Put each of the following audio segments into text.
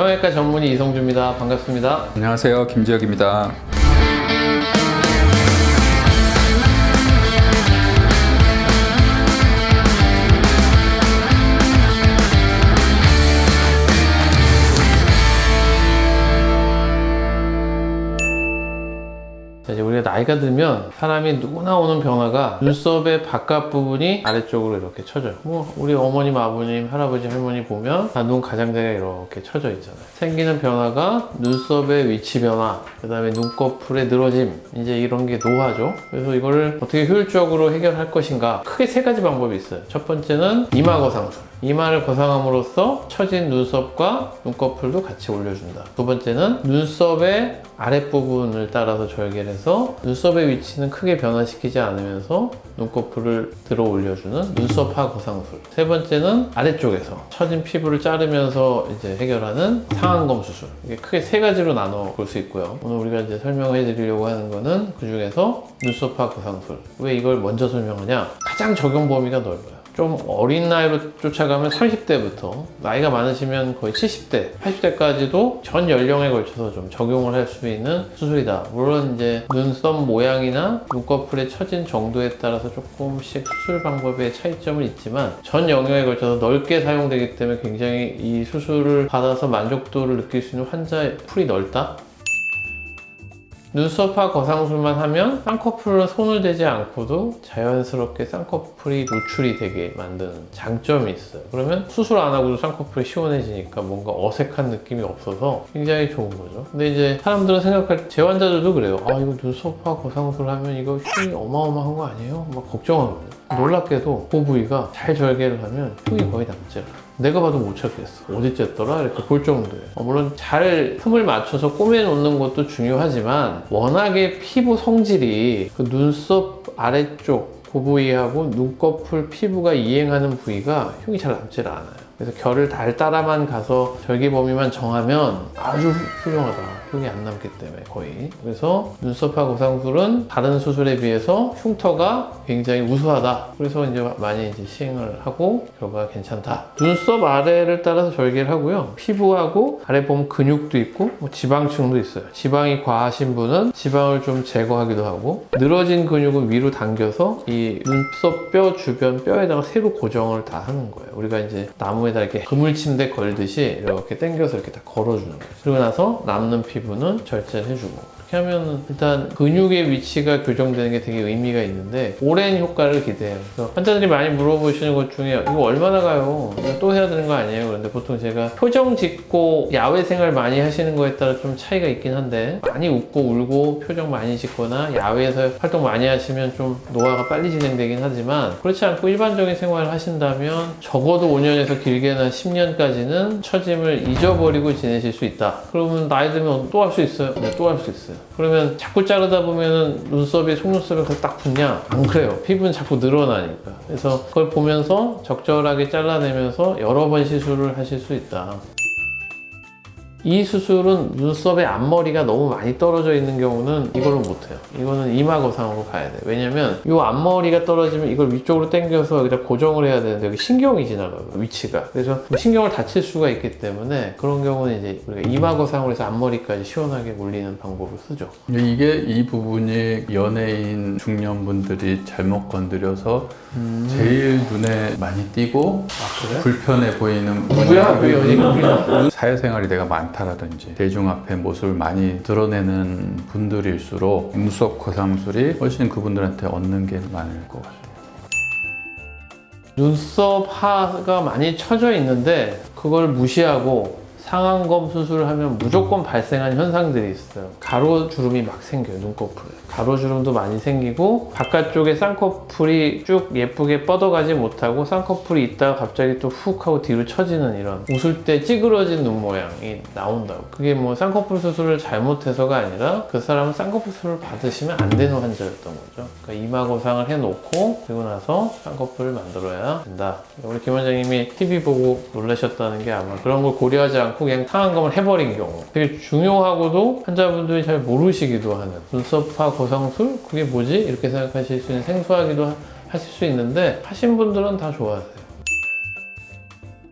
성형외과 전문의 이성주입니다. 반갑습니다. 안녕하세요. 김지혁입니다. 나이가 들면 사람이 누구나 오는 변화가 눈썹의 바깥 부분이 아래쪽으로 이렇게 쳐져요. 뭐 우리 어머님, 아버님, 할아버지, 할머니 보면 다 눈 가장자리가 이렇게 쳐져 있잖아요. 생기는 변화가 눈썹의 위치 변화, 그 다음에 눈꺼풀의 늘어짐, 이제 이런 게 노화죠. 그래서 이거를 어떻게 효율적으로 해결할 것인가 크게 세 가지 방법이 있어요. 첫 번째는 이마 거상술. 이마를 거상함으로써 처진 눈썹과 눈꺼풀도 같이 올려준다. 두 번째는 눈썹의 아랫부분을 따라서 절개해서 눈썹의 위치는 크게 변화시키지 않으면서 눈꺼풀을 들어 올려주는 눈썹하 거상술. 세 번째는 아래쪽에서 처진 피부를 자르면서 이제 해결하는 상안검 수술. 이게 크게 세 가지로 나눠 볼 수 있고요. 오늘 우리가 이제 설명해 드리려고 하는 거는 그 중에서 눈썹하 거상술. 왜 이걸 먼저 설명하냐? 가장 적용 범위가 넓어요. 좀 어린 나이로 쫓아가면 30대부터 나이가 많으시면 거의 70대, 80대까지도 전 연령에 걸쳐서 좀 적용을 할 수 있는 수술이다. 물론 이제 눈썹 모양이나 눈꺼풀의 처진 정도에 따라서 조금씩 수술 방법의 차이점은 있지만 전 영역에 걸쳐서 넓게 사용되기 때문에 굉장히 이 수술을 받아서 만족도를 느낄 수 있는 환자의 풀이 넓다. 눈썹화 거상술만 하면 쌍꺼풀은 손을 대지 않고도 자연스럽게 쌍꺼풀이 노출이 되게 만드는 장점이 있어요. 그러면 수술 안 하고도 쌍꺼풀이 시원해지니까 뭔가 어색한 느낌이 없어서 굉장히 좋은 거죠. 근데 이제 사람들은 생각할 제 환자들도 그래요. 아 이거 눈썹화 거상술 하면 이거 흉이 어마어마한 거 아니에요? 막 걱정하거든요. 놀랍게도 그 부위가 잘 절개를 하면 흉이 거의 남지 않아요. 내가 봐도 못 찾겠어. 어디 쨌더라? 이렇게 볼 정도예요. 어, 물론 잘 틈을 맞춰서 꼬매 놓는 것도 중요하지만 워낙에 피부 성질이 그 눈썹 아래쪽 그 부위하고 눈꺼풀 피부가 이행하는 부위가 흉이 잘 남질 않아요. 그래서 결을 달 따라만 가서 절개 범위만 정하면 아주 훌륭하다. 흉이 안 남기 때문에 거의. 그래서 눈썹화 고상술은 다른 수술에 비해서 흉터가 굉장히 우수하다. 그래서 이제 많이 이제 시행을 하고 결과가 괜찮다. 눈썹 아래를 따라서 절개를 하고요. 피부하고 아래 보면 근육도 있고 뭐 지방층도 있어요. 지방이 과하신 분은 지방을 좀 제거하기도 하고 늘어진 근육은 위로 당겨서 이 눈썹 뼈 주변 뼈에다가 새로 고정을 다 하는 거예요. 우리가 이제 나무 에다 이렇게 그물 침대 걸듯이 이렇게 당겨서 이렇게 다 걸어주는 거예요. 그리고 나서 남는 피부는 절제를 해주고. 이렇게 하면 일단 근육의 위치가 교정되는 게 되게 의미가 있는데 오랜 효과를 기대해요. 그래서 환자들이 많이 물어보시는 것 중에 이거 얼마나 가요? 이거 또 해야 되는 거 아니에요? 그런데 보통 제가 표정 짓고 야외 생활 많이 하시는 거에 따라 좀 차이가 있긴 한데 많이 웃고 울고 표정 많이 짓거나 야외에서 활동 많이 하시면 좀 노화가 빨리 진행되긴 하지만 그렇지 않고 일반적인 생활을 하신다면 적어도 5년에서 길게는 10년까지는 처짐을 잊어버리고 지내실 수 있다. 그러면 나이 들면 또 할 수 있어요? 네, 또 할 수 있어요. 그러면 자꾸 자르다 보면은 눈썹이 속눈썹에 가서 딱 붙냐? 안 그래요. 피부는 자꾸 늘어나니까. 그래서 그걸 보면서 적절하게 잘라내면서 여러 번 시술을 하실 수 있다. 이 수술은 눈썹의 앞머리가 너무 많이 떨어져 있는 경우는 이걸로 못해요. 이거는 이마 거상으로 가야 돼요. 왜냐면 이 앞머리가 떨어지면 이걸 위쪽으로 당겨서 여기다 고정을 해야 되는데 여기 신경이 지나가요. 위치가. 그래서 신경을 다칠 수가 있기 때문에 그런 경우는 이제 우리가 이마 거상으로 해서 앞머리까지 시원하게 물리는 방법을 쓰죠. 이게 이 부분이 연예인 중년분들이 잘못 건드려서 제일 눈에 많이 띄고 그래? 불편해 보이는 누구야? 그 연예인 사회생활이 내가 많 다라든지 대중 앞에 모습을 많이 드러내는 분들일수록 눈썹 거상술이 훨씬 그분들한테 얻는 게 많을 것 같아요. 눈썹 하가 많이 처져 있는데 그걸 무시하고 상안검 수술을 하면 무조건 발생하는 현상들이 있어요. 가로주름이 막 생겨요, 눈꺼풀에. 가로주름도 많이 생기고 바깥쪽에 쌍꺼풀이 쭉 예쁘게 뻗어가지 못하고 쌍꺼풀이 있다가 갑자기 또 훅 하고 뒤로 처지는 이런 웃을 때 찌그러진 눈 모양이 나온다고. 그게 뭐 쌍꺼풀 수술을 잘못해서가 아니라 그 사람은 쌍꺼풀 수술을 받으시면 안 되는 환자였던 거죠. 그러니까 이마 거상을 해놓고 그리고 나서 쌍꺼풀을 만들어야 된다. 우리 김 원장님이 TV 보고 놀라셨다는 게 아마 그런 걸 고려하지 않고 그냥 상안검을 해버린 경우 되게 중요하고도 환자분들이 잘 모르시기도 하는 눈썹화 거상술? 그게 뭐지? 이렇게 생각하실 수 있는 생소하기도 하- 하실 수 있는데 하신 분들은 다 좋아하세요.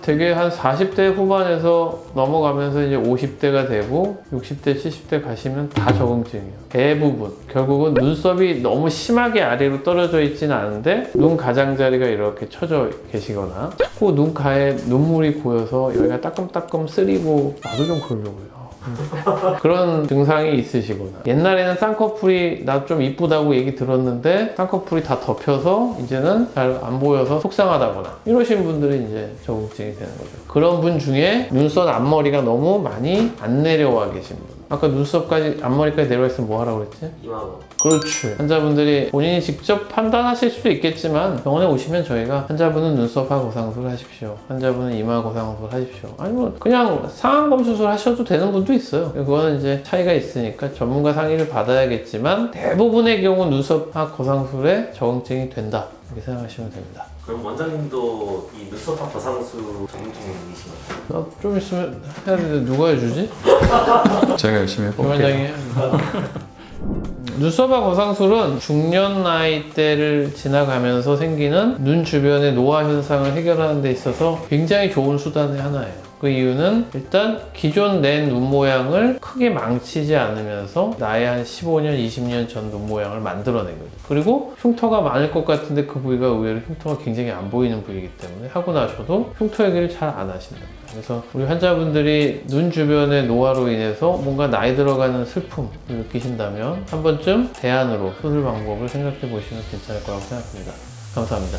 되게 한 40대 후반에서 넘어가면서 이제 50대가 되고 60대, 70대 가시면 다 적응증이에요. 대부분. 결국은 눈썹이 너무 심하게 아래로 떨어져 있지는 않은데 눈 가장자리가 이렇게 쳐져 계시거나 자꾸 눈가에 눈물이 고여서 여기가 따끔따끔 쓰리고 나도 좀 그러려고요. 그런 증상이 있으시거나. 옛날에는 쌍꺼풀이 나 좀 이쁘다고 얘기 들었는데 쌍꺼풀이 다 덮여서 이제는 잘 안 보여서 속상하다거나 이러신 분들이 이제 적응증이 되는 거죠. 그런 분 중에 눈썹 앞머리가 너무 많이 안 내려와 계신 분 아까 눈썹까지 앞머리까지 내려와 있으면 뭐 하라고 그랬지? 이마고 그렇지. 환자분들이 본인이 직접 판단하실 수도 있겠지만 병원에 오시면 저희가 환자분은 눈썹하 고상술 하십시오. 환자분은 이마 고상술 하십시오. 아니면 그냥 상안검 수술 하셔도 되는 분도 있어요. 그거는 이제 차이가 있으니까 전문가 상의를 받아야겠지만 대부분의 경우 눈썹하 고상술에 적응증이 된다. 이렇게 생각하시면 됩니다. 그럼 원장님도 이 눈썹합 거상수 전문증이신 가요? 나좀 있으면 해야 되는데 누가 해주지? 제가 열심히 김 해볼게요. 원장이 해. 눈썹과 거상술은 중년 나이대를 지나가면서 생기는 눈 주변의 노화 현상을 해결하는 데 있어서 굉장히 좋은 수단의 하나예요. 그 이유는 일단 기존 내 눈 모양을 크게 망치지 않으면서 나의 한 15년, 20년 전 눈 모양을 만들어낸 거죠. 그리고 흉터가 많을 것 같은데 그 부위가 의외로 흉터가 굉장히 안 보이는 부위이기 때문에 하고 나셔도 흉터 얘기를 잘 안 하신다. 그래서 우리 환자분들이 눈 주변의 노화로 인해서 뭔가 나이 들어가는 슬픔을 느끼신다면 한 번쯤 대안으로 수술 방법을 생각해 보시면 괜찮을 거라고 생각합니다. 감사합니다.